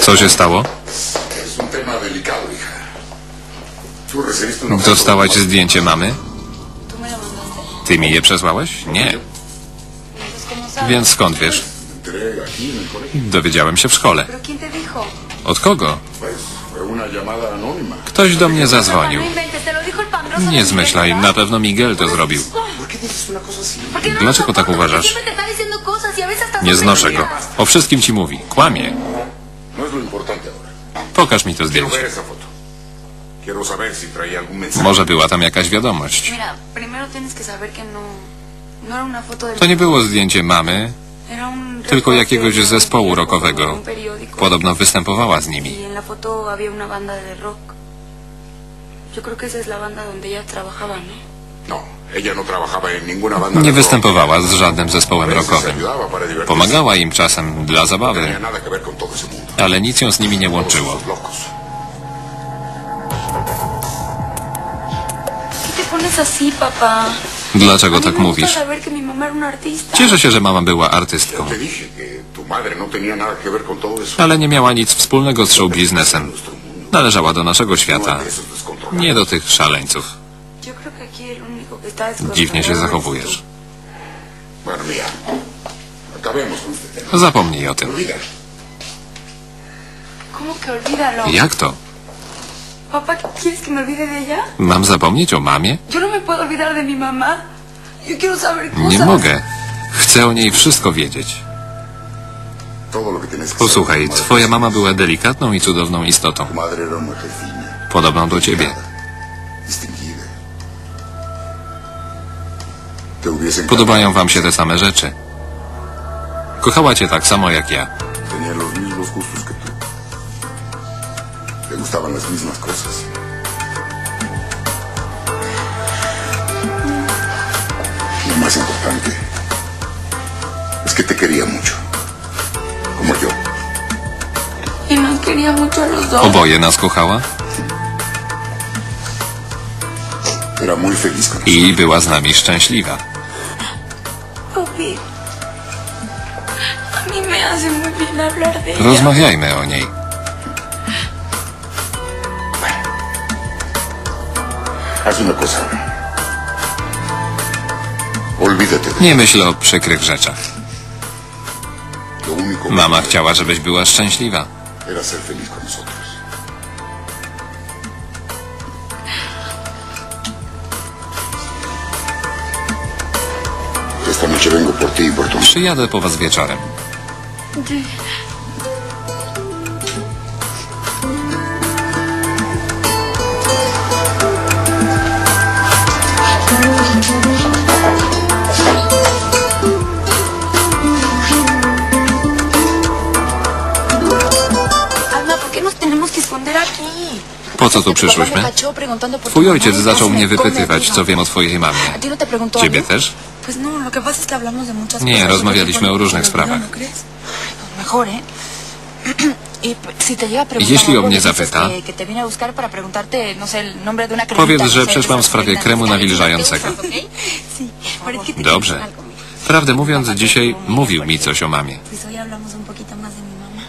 Co się stało? Dostałaś zdjęcie mamy? Ty mi je przesłałeś? Nie. Więc skąd wiesz? Dowiedziałem się w szkole. Od kogo? Ktoś do mnie zadzwonił. no. Nie zmyślaj, na pewno Miguel to zrobił. ¿Por qué dices una cosa así? ¿Por qué no Dlaczego tak uważasz? Hasta Nie znoszę go. O wszystkim ci mówi. Kłamie. No es lo importante ahora. Pokaż mi to zdjęcie. Może była tam jakaś wiadomość. No, no To nie było zdjęcie mamy, tylko jakiegoś zespołu rockowego. Podobno występowała z nimi. Y en la foto había una banda de rock. Yo creo que esa es la banda donde ella trabajaba, ¿no? No, no. Nie występowała z żadnym zespołem rockowym. Pomagała im czasem dla No zabawy, ale nic ją z nimi nie łączyło. Dlaczego tak mówisz? Cieszę się, że mama była artystką, no ale nie miała nic wspólnego z show biznesem. Należała do naszego świata, nie do tych szaleńców. Yo creo que aquí el único que está descontrolado Dziwnie się zachowujesz. Zapomnij o tym. Jak to? Mam zapomnieć o mamie? Nie mogę. Chcę o niej wszystko wiedzieć. Posłuchaj, twoja mama była delikatną i cudowną istotą. Podobną do ciebie. Podobają wam się te same rzeczy. Kochała cię tak samo jak ja. Más importante es que te quería mucho. Como yo. Y nos quería mucho a los dos. Oboje nas kochała i była z nami szczęśliwa. A mí me hace muy bien hablar de ella. Rozmawiajmy o niej. Haz una cosa. Olvídate de Nie myśl o przykrych rzeczach. lo único que Mama chciała, żebyś była szczęśliwa. era ser feliz con nosotros. Noche vengo por ti tu Przyjadę po was wieczorem. Po co tu przyszłyśmy? Twój ojciec zaczął mnie wypytywać, co wiem o twojej mamie. ¿A ti no Ciebie też? Pues no, lo que pasa es que hablamos de muchas Nie, cosas. rozmawialiśmy o różnych ¿No sprawach. crees? Ay, pues mejor, ¿eh? Y p- si te llega a preguntar Jeśli o algo, mnie dices zapyta, que, que te vine a buscar para preguntarte, no sé, el nombre de una cremita, Powiedz, no że sé, de w esas sprawie cremitas kremu nawilżającego. Dobrze. quiero algo, mija. Prawdę mówiąc, dzisiaj mówił mi coś o mamie. Pues hoy hablamos un poquito más de mi mamá.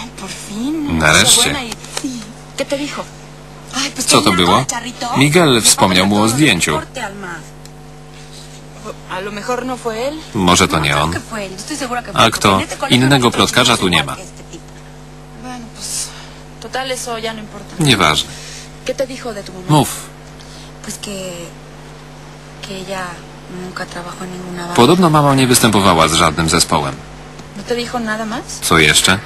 Ay, por fin. Nareszcie. Buena y- Sí. ¿Qué te dijo? Ay, pues Co to było? charrito. Miguel wspomniał mu o zdjęciu. Alma. A lo mejor no fue él. Może to nie on. A kto? Innego plotkarza tu nie ma. no. Nieważne. Mów. Podobno mama nie występowała z żadnym zespołem. ¿No? Co jeszcze?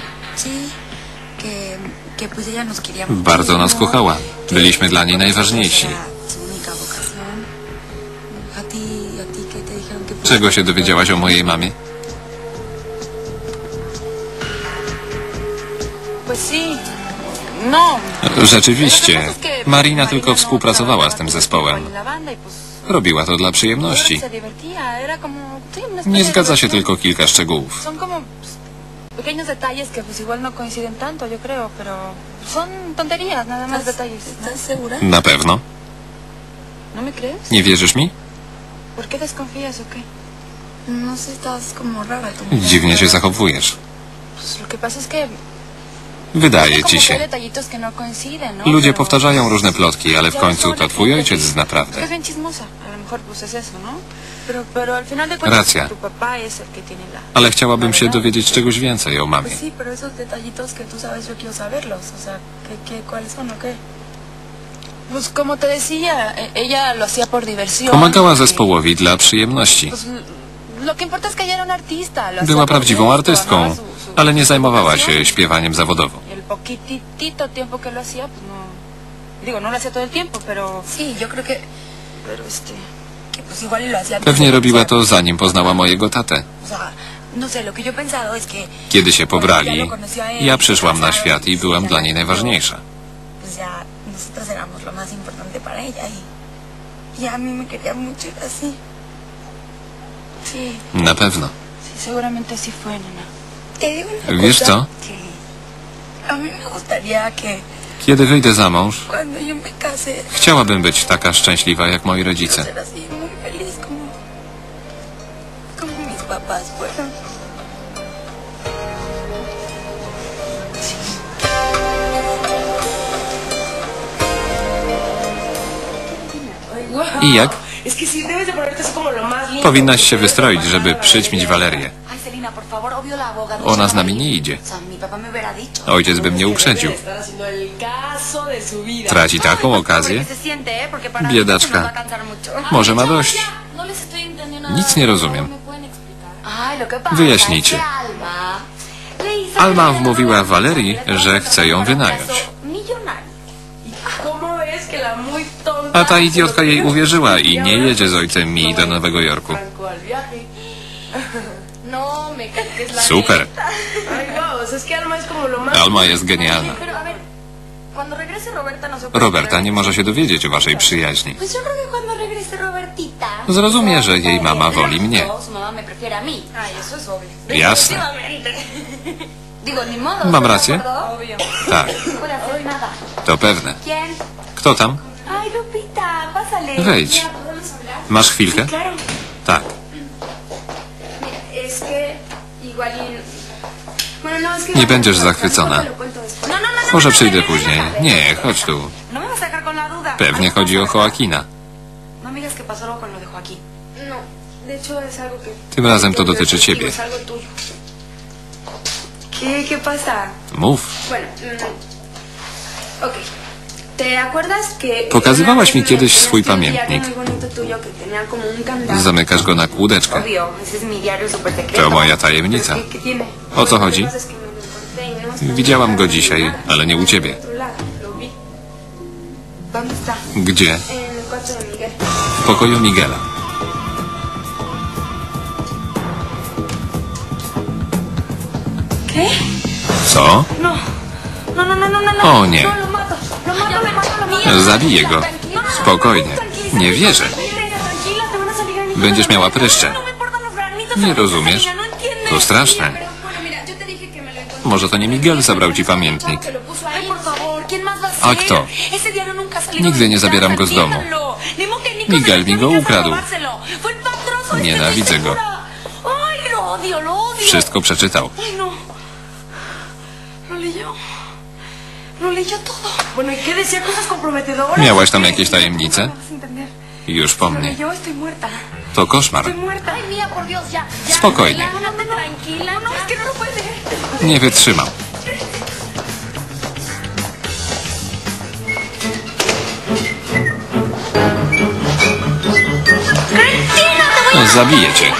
Bardzo nas kochała. Byliśmy dla niej najważniejsi. Czego się dowiedziałaś o mojej mamie? No. Rzeczywiście. Marina tylko współpracowała z tym zespołem. Robiła to dla przyjemności. Nie zgadza się tylko kilka szczegółów. Son como pues, pequeños detalles que pues igual no coinciden tanto, yo creo, pero son tonterías, nada más detalles. ¿Estás segura? Na pewno. ¿No me crees? Nie wierzysz mi? ¿Por qué desconfías o qué? Dziwnie się zachowujesz. Wydaje ci się. no ¿no? Ludzie powtarzają różne plotki, ale w końcu to twój ojciec zna prawdę. ¿no? Racja. Ale chciałabym się dowiedzieć czegoś więcej o mamie. Pues sí, pero esos detallitos que tú sabes yo quiero saberlos. O sea, ¿qué, qué, ¿cuáles son o qué? Pues como te decía, e- ella lo hacía por diversión. Pomagała y- zespołowi dla przyjemności. Była prawdziwą artystką, ¿no? Ale nie zajmowała się śpiewaniem zawodowo. Pewnie robiła to zanim poznała mojego tatę. No. Kiedy się pobrali, ja przyszłam na świat i byłam dla niej najważniejsza. Nosotros éramos lo más importante para ella y... Y a mí me quería mucho y así. Na pewno. seguramente sí fue, nena. Wiesz co? Kiedy wyjdę za mąż, chciałabym być taka szczęśliwa jak moi rodzice. I jak? Es que sí, debes de ponerte así como lo más lindo. Powinnaś się wystroić, żeby przyćmić Walerię. Ona z nami nie idzie. Ojciec by mnie uprzedził. Traci taką okazję. ¿eh? Biedaczka. mucho. Może ma dość. No Nic nie rozumiem. Pasa Wyjaśnijcie. Alma wmówiła le Walerii, że chce ją wynająć. A ta idiotka jej uwierzyła i nie jedzie z ojcem mi do Nowego Jorku. Super. Alma jest genialna. Roberta nie może się dowiedzieć o waszej przyjaźni. Zrozumie, że jej mama woli mnie. Jasne. Mam ¿estás de rację? Tak, to pewne. Kto tam? Wejdź. Masz chwilkę? Tak. Y... No. Nie będziesz zachwycona. No, no, no, no. Może przyjdę później. Nie, chodź tu. No. Pewnie chodzi o. No. No, que... Tym razem to dotyczy ciebie. Mów. Pokazywałaś mi kiedyś swój pamiętnik. Zamykasz go na kłódeczkę. To moja tajemnica. O co chodzi? Y no Widziałam go dzisiaj, ale nie u ciebie. Gdzie? W pokoju Miguela. Co? No. no. O nie. Zabiję go. Spokojnie. Nie wierzę. Będziesz miała pryszcze. Nie rozumiesz? To straszne. Może to nie Miguel zabrał ci pamiętnik. Que lo puso ahí. Ay, por favor, ¿quién más va a kto? Nigdy nie zabieram go z domu. Miguel mi go ukradł. Nienawidzę go. Wszystko przeczytał. Ay, no. Lo leyó. Lo leyó todo. Bueno, ¿y qué decía? Cosas comprometedoras. Miałaś tam jakieś tajemnice? No a entender. Już po mnie. leyó, estoy muerta. To koszmar. Estoy muerta. Ay, mía, por Dios, ya. ya. Spokojnie. Relájate, tranquila. No, es que no lo puedes leer. Nie wytrzymam. Zabiję cię. ¿Eh?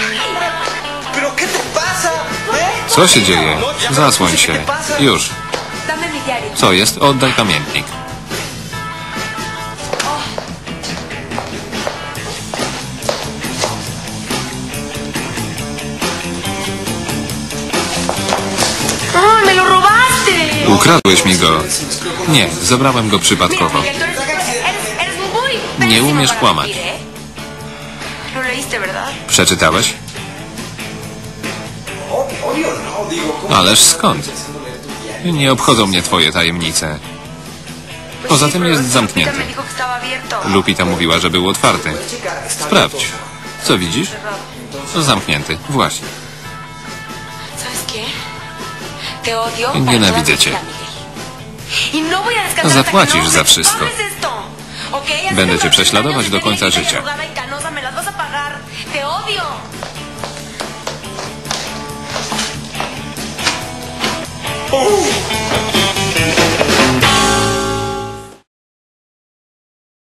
Co się dzieje? Zasłoń się. Już. Co jest? Oddaj pamiętnik. ¡Ah! Ukradłeś mi go. Nie, zabrałem go przypadkowo. Nie umiesz kłamać. ¿eh? Przeczytałeś? No. Ależ skąd? Nie obchodzą mnie twoje tajemnice. Poza tym jest zamknięty. Lupita mówiła, że był otwarty. Sprawdź. Co widzisz? Zamknięty. Właśnie. Nienawidzę cię. Zapłacisz za wszystko. Będę cię prześladować do końca życia. Oh!